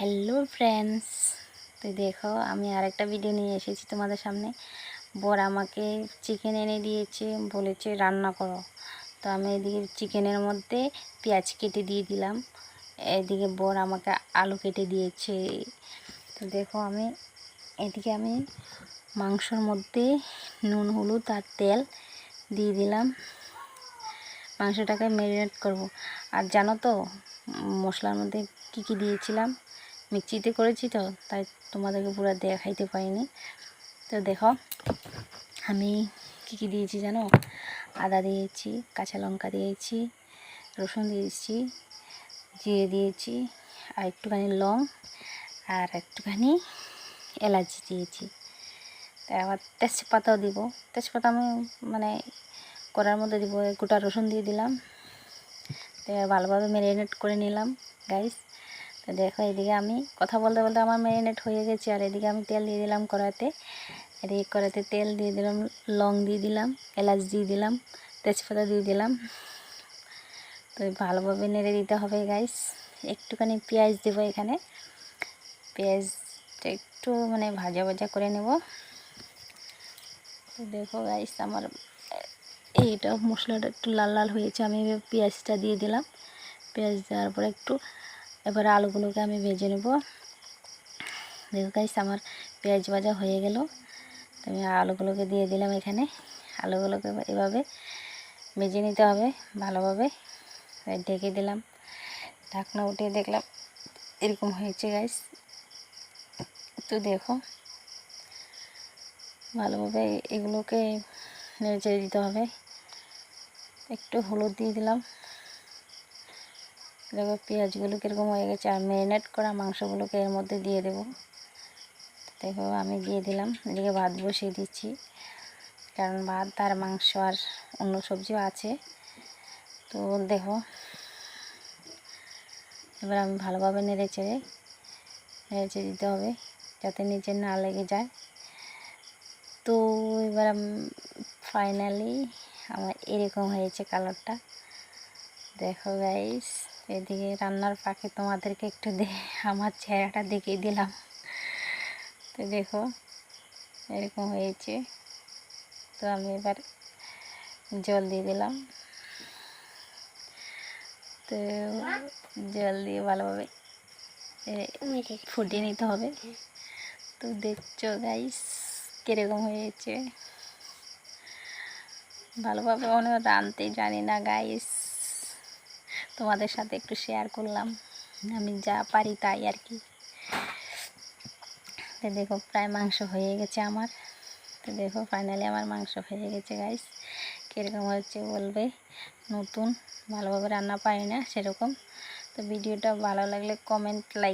Hello friends তো দেখো, আমি আরেকটা ভিডিও নিয়ে এসেছি তোমাদের সামনে। বর আমাকে চিকেন এনে দিয়েছে, বলেছে রান্না করো। তো আমি এদিকে চিকেনের মধ্যে পেঁয়াজ কেটে দিয়ে দিলাম। এদিকে বর আমাকে আলু কেটে দিয়েছে। তো দেখো, আমি এদিকে আমি মাংসর মধ্যে নুন, হলুদ আর তেল দিয়ে দিলাম। মাংসটাকে ম্যারিনেট করব। আর জানো তো, মশলার মধ্যে কি কি দিয়েছিলাম? মিক্সিতে করেছি তো, তাই তোমাদেরকে পুরো দেখাইতে পারিনি। তো দেখো, আমি কি কি দিয়েছি জানো? আদা দিয়েছি, কাঁচা লঙ্কা দিয়েছি, রসুন দিয়েছি, জিরে দিয়েছি, আর একটুখানি লং, আর একটুখানি এলাচি দিয়েছি। আবার তেজপাতাও দিব। তেজপাতা আমি মানে করার মধ্যে দিব, গোটা রসুন দিয়ে দিলাম। ভালোভাবে ম্যারিনেট করে নিলাম গাইস তো দেখো, এদিকে আমি কথা বলতে বলতে আমার ম্যারিনেট হয়ে গেছে, আর এদিকে আমি তেল দিয়ে দিলাম কড়াতে এদিকে কড়াতে তেল দিয়ে দিলাম, লং দিয়ে দিলাম, এলাচ দিয়ে দিলাম, তেজপাতা দিয়ে দিলাম। তো ভালোভাবে নেড়ে দিতে হবে গাইস একটুখানি পেঁয়াজ দেবো এখানে। পেঁয়াজটা একটু মানে ভাজা ভাজা করে নেব। দেখো গাইস আমার এইটা মশলাটা একটু লাল লাল হয়েছে, আমি পেঁয়াজটা দিয়ে দিলাম। পেঁয়াজ দেওয়ার পরে একটু এবার আলুগুলোকে আমি ভেজে নেব। দেখো গাইস আমার পেঁয়াজ ভাজা হয়ে গেল। আমি আলুগুলোকে দিয়ে দিলাম এখানে। আলুগুলোকে এভাবে ভেজে নিতে হবে ভালোভাবে। ঢেকে দিলাম। ঢাকনা উঠিয়ে দেখলাম এরকম হয়েছে গাইস তো দেখো, ভালোভাবে এগুলোকে নেড়ে দিতে হবে। একটু হলুদ দিয়ে দিলাম। দেখো পেঁয়াজগুলো কীরকম হয়ে গেছে আর ম্যারিনেট করা মাংসগুলোকে এর মধ্যে দিয়ে দেব। দেখো আমি দিয়ে দিলাম, এদিকে ভাত বসিয়ে দিচ্ছি। কারণ ভাত আর মাংস আর অন্য সবজিও আছে। তো দেখো, এবার আমি ভালোভাবে নেড়ে চেড়ে নেড়ে চেড়ে দিতে হবে যাতে নিচে না লেগে যায়। তো এবার ফাইনালি আমার এরকম হয়েছে কালারটা দেখো গাইস এদিকে রান্নার পাখি তোমাদেরকে একটু দে, আমার চেহারাটা দেখিয়ে দিলাম। তো দেখো, এরকম হয়েছে। তো আমি এবার জল দিয়ে দিলাম। তো জল দিয়ে ভালোভাবে ফুটিয়ে নিতে হবে। তো দেখছ গাইস কীরকম হয়েছে। ভালোভাবে মনে রানতে জানি না গাইস তোমাদের সাথে একটু শেয়ার করলাম। আমি যা পারি তাই আর কি। তো দেখো, প্রায় মাংস হয়ে গেছে আমার। তো দেখো ফাইনালি আমার মাংস হয়ে গেছে গাইস কীরকম হচ্ছে বলবে? নতুন, ভালোভাবে রান্না পারি না সেরকম। তো ভিডিওটা ভালো লাগলে কমেন্ট লাইক